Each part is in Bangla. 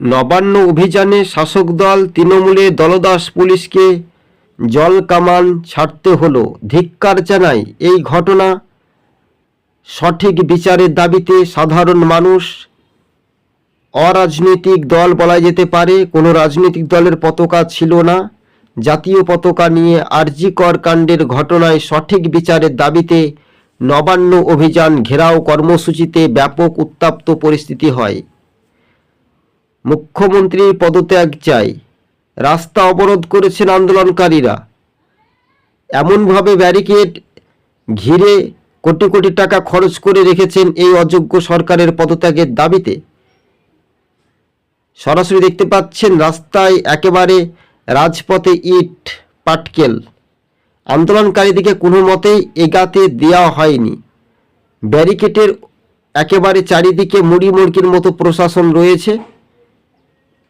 নবান্ন অভিযানে শাসক দল তৃণমূলে দলদাস পুলিশকে জল কামান ছাড়তে হলো। ধিক্কার জানায় এই ঘটনা। সঠিক বিচারের দাবিতে সাধারণ মানুষ অরাজনৈতিক দল বলা যেতে পারে, কোনো রাজনৈতিক দলের পতাকা ছিল না। জাতীয় পতাকা নিয়ে আরজিকর কাণ্ডের ঘটনায় সঠিক বিচারের দাবিতে নবান্ন অভিযান ঘেরাও কর্মসূচিতে ব্যাপক উত্তাপ্ত পরিস্থিতি হয়। মুখ্যমন্ত্রীর পদত্যাগ চাই। রাস্তা অবরোধ করেছেন আন্দোলনকারীরা। এমনভাবে ব্যারিকেড ঘিরে কোটি কোটি টাকা খরচ করে রেখেছেন এই অযোগ্য সরকারের পদত্যাগের দাবিতে। সরাসরি দেখতে পাচ্ছেন রাস্তায় একেবারে রাজপথে ইট, পাটকেল। আন্দোলনকারীদিকে কোনো মতেই এগাতে দেওয়া হয়নি। ব্যারিকেটের একেবারে চারিদিকে মুড়ি মুড়কির মতো প্রশাসন রয়েছে।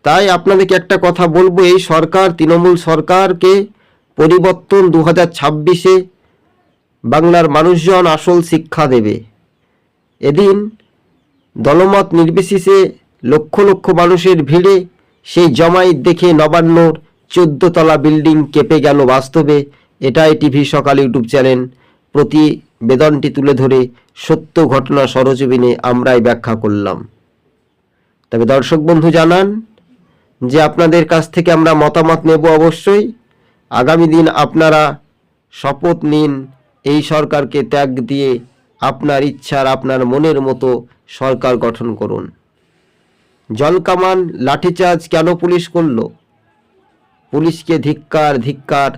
তাই আপনাদেরকে একটা কথা বলব, এই সরকার, তৃণমূল সরকারকে পরিবর্তন দু হাজার ছাব্বিশে বাংলার মানুষজন আসল শিক্ষা দেবে। এদিন দলমত নির্বিশেষে লক্ষ লক্ষ মানুষের ভিড়ে সেই জমায়েত দেখে নবান্নর চোদ্দতলা বিল্ডিং কেঁপে গেল বাস্তবে। এটাই টিভি সকাল ইউটিউব চ্যানেল। প্রতিবেদনটি তুলে ধরে সত্য ঘটনা সরজমিনে আমরাই ব্যাখ্যা করলাম। তবে দর্শক বন্ধু জানান যে আপনাদের কাছ থেকে আমরা মতামত নেব অবশ্যই। আগামী দিন আপনারা শপথ নিন, এই সরকারকে ত্যাগ দিয়ে আপনার ইচ্ছার, আপনার মনের মতো সরকার গঠন করুন। জলকামান লাঠিচার্জ কেন পুলিশ করল? পুলিশকে ধিক্কার ধিক্কার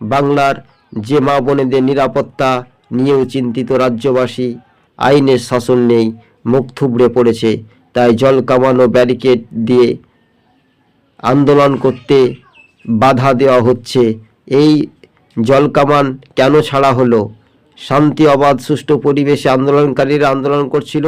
বাংলার যে মা বোনেদের নিরাপত্তা নিয়েও চিন্তিত রাজ্যবাসী, আইনের শাসন নেই, মুখ থুবড়ে পড়েছে। তাই জল কামানো ব্যারিকেড দিয়ে আন্দোলন করতে বাধা দেওয়া হচ্ছে। এই জলকামান কেন ছাড়া হলো? শান্তি অবাধ সুষ্ঠু পরিবেশে আন্দোলনকারীরা আন্দোলন করছিল।